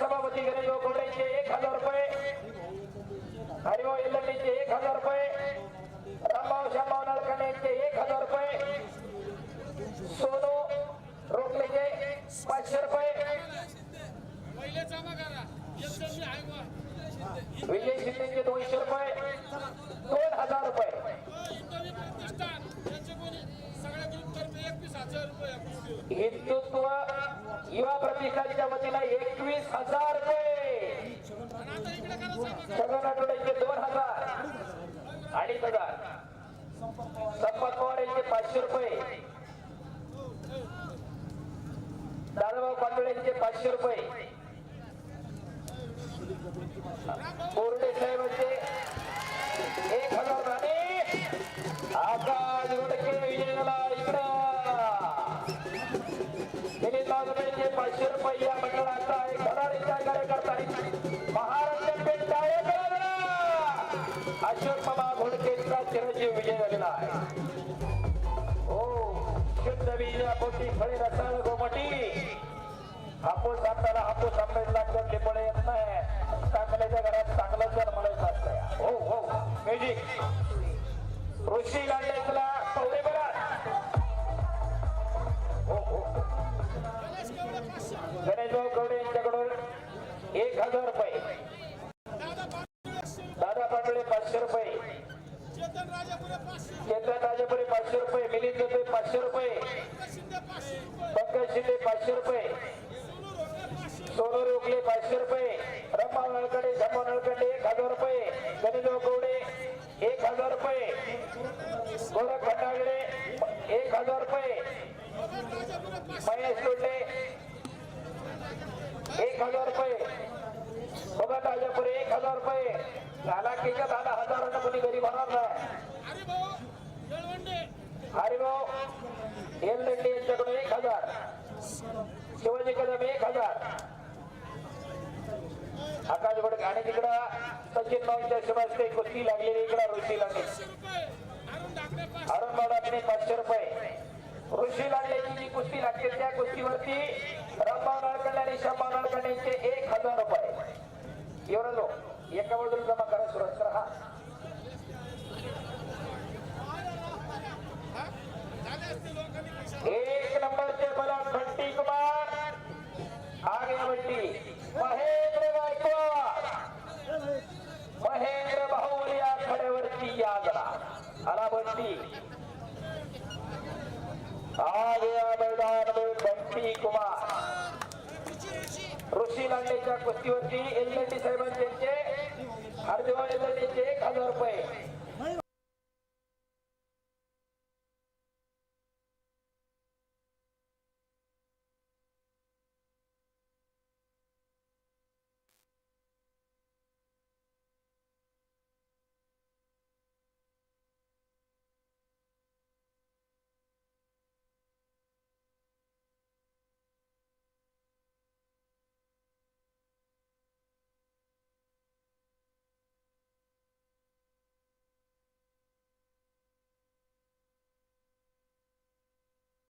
सभापती गणेश कोबड्यांचे एक हजार रुपये हरिभाऊ येल्लंडीचे एक हजार रुपये रामभाऊ श्यामभाऊ नळकणे यांचे एक हजार रुपये सोनू रोखलेचे पाचशे रुपये. विजय शिंदेचे दोनशे रुपये दोन हजार रुपये हिंदवी युवा प्रतिष्ठानच्या वतीनं एकवीस हजार रुपये. छगन आठवड्याचे दोन हजार. अडीच हजार संपत पवार यांचे पाचशे रुपये. दादाभाऊ पांडुळे यांचे पाचशे रुपये. बोर्डे पाचशे रुपये या मंडळाचा एक भरारीचा कार्यकर्ता महाराष्ट्र पेठ अशोक बाबा घोडकेचा चिरंजीव विजय झालेला आहे. हो शुद्ध बीज पोटी फळे रसाळ गोमटी हापूस आणताना हापूस आंबेडला चेतन राजापुरे पाचशे रुपये मिलिंद जोते पाचशे रुपये. पंकज शिंदे पाचशे रुपये. सोनू रोखले पाचशे रुपये. रम्मा नळकडे धम्मा नळकडे एक हजार रुपये. गणेशभाऊ गवडे एक हजार रुपये. गोरख खंडागडे एक हजार रुपये. महेश लोटे एक हजार रुपये. बघा राजापुरे एक हजार रुपये. झाला की का दादा हजारानं कोणी घरी भरणार नाही. हरिभाऊ एलदंडी यांच्याकडून एक हजार. शिवाजी कदम एक हजार. आकाश भडक आणि तिकडं सचिन भाऊच्या शिवाजी कुस्ती लागलेली इकडं ऋषी लागली अरुण बाबाने पाचशे रुपये. ऋषी लागल्याची जी कुस्ती लागते त्या कुस्तीवरती रामभाऊ नाळकंड आणि श्यामभाऊ नाळकंड यांचे एक हजार रुपये. आला भट्टी आ गया मैदान में बंटी कुमार. ऋषी लांडेच्या कुस्तीवरती एलएनडी साहेबांचे हरदेवा एलएनडीचे एक हजार रुपये.